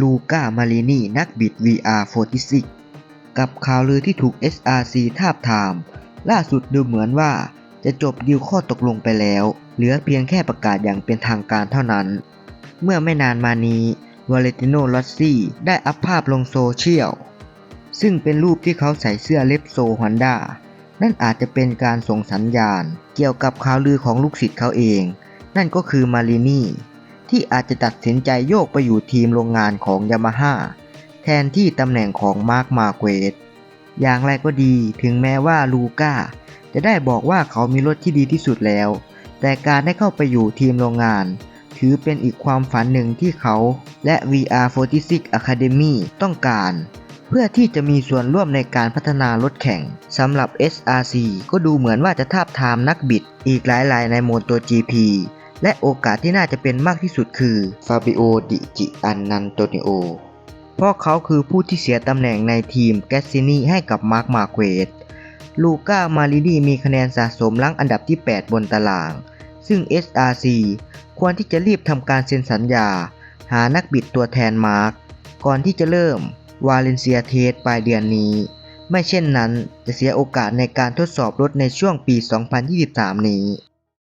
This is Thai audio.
ลูก้า มารินี นักบิด VR46 กับข่าวลือที่ถูก SRC ทาบทาม ล่าสุดดูเหมือนว่าจะจบดีลข้อตกลงไปแล้ว เหลือเพียงแค่ประกาศอย่างเป็นทางการเท่านั้น เมื่อไม่นานมานี้วาเลติโนลอสซี่ได้อัพภาพลงโซเชียล ซึ่งเป็นรูปที่เขาใส่เสื้อเล็บโซฮอนด้านั่นอาจจะเป็นการส่งสัญญาณ เกี่ยวกับข่าวลือของลูกศิษย์เขาเอง นั่นก็คือมารินี ที่อาจจะตัดสินใจโยกไปอยู่ทีมโรงงานของยามาฮ่าแทนที่ตำแหน่งของมาร์คมาเกวสอย่างไรก็ดีถึงแม้ว่าลูก้าจะได้บอกว่าเขามีรถที่ดีที่สุดแล้ว แต่การได้เข้าไปอยู่ทีมโรงงาน ถือเป็นอีกความฝันหนึ่งที่เขาและ VR46 Academy ต้องการ เพื่อที่จะมีส่วนร่วมในการพัฒนารถแข่งสำหรับ SRC ก็ดูเหมือนว่าจะทาบทามนักบิดอีกหลายๆ ในโมโต GP และโอกาสที่น่าจะเป็นมากที่สุดคือฟาบิโอดิจิอันนันโตนิโอเพราะเขาคือผู้ที่เสียตำแหน่งในทีมแกสซินีให้กับมาร์คมาเควสลูก้ามารินีมีคะแนนสะสมลังอันดับที่ 8 บนตาราง ซึ่ง SRC ควรที่จะรีบทำการเซ็นสัญญา หานักบิดตัวแทนมาร์คก่อนที่จะเริ่มวาเลนเซียเทสปลายเดือนนี้ ไม่เช่นนั้นจะเสียโอกาสในการทดสอบรถในช่วงปี 2023 นี้